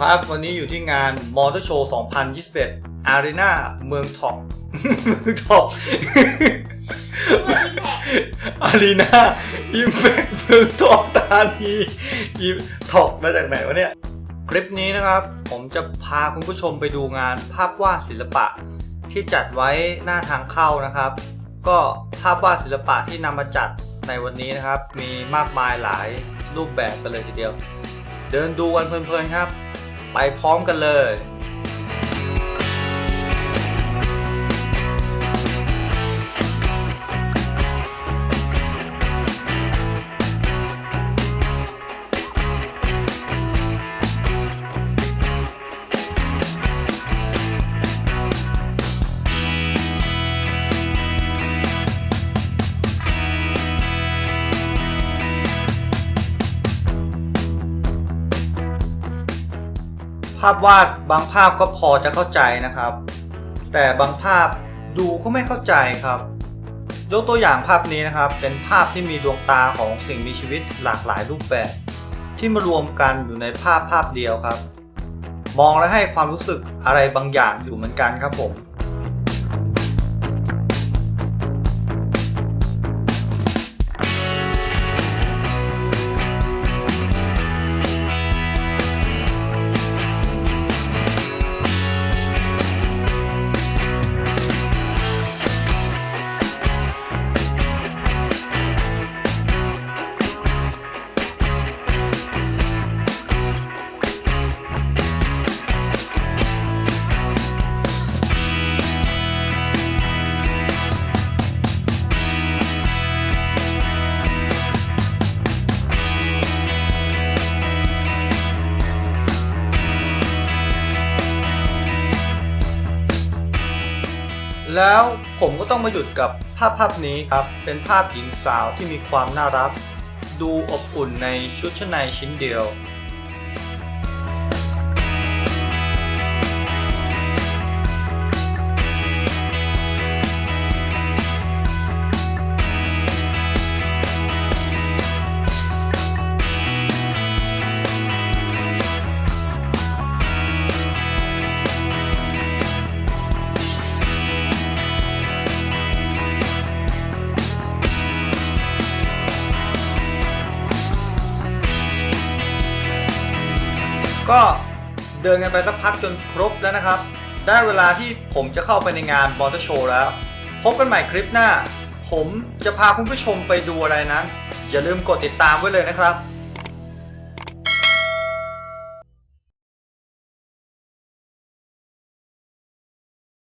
เอาครับ วันนี้อยู่ที่งานมอเตอร์โชว์ 2021 อารีนาเมืองทองเมืองทองอารีนาอิมแพคเมืองทองธานีอิมทอกมาจากไหนวะเนี่ย คลิปนี้นะครับ ผมจะพาคุณผู้ชมไปดูงานภาพวาดศิลปะที่จัดไว้หน้าทางเข้านะครับ ก็ภาพวาดศิลปะที่นำมาจัดในวันนี้นะครับ มีมากมายหลายรูปแบบกันเลยทีเดียว เดินดูกันเพลินๆครับ ไปพร้อมกันเลย ภาพวาดบางภาพก็พอจะเข้าใจนะครับ แต่บางภาพดูก็ไม่เข้าใจครับ ยกตัวอย่างภาพนี้นะครับ เป็นภาพที่มีดวงตาของสิ่งมีชีวิตหลากหลายรูปแบบ ที่มารวมกันอยู่ในภาพภาพเดียวครับ มองและให้ความรู้สึกอะไรบางอย่างอยู่เหมือนกันครับผม แล้วผมก็ต้องมาหยุดกับภาพภาพนี้ครับ เป็นภาพหญิงสาวที่มีความน่ารัก ดูอบอุ่นในชุดชั้นในชิ้นเดียว ก็เดินกันไปสักพักจนครบแล้วนะครับ ได้เวลาที่ผมจะเข้าไปในงานมอเตอร์โชว์แล้ว พบกันใหม่คลิปหน้า ผมจะพาคุณผู้ชมไปดูอะไรนั้น อย่าลืมกดติดตามไว้เลยนะครับ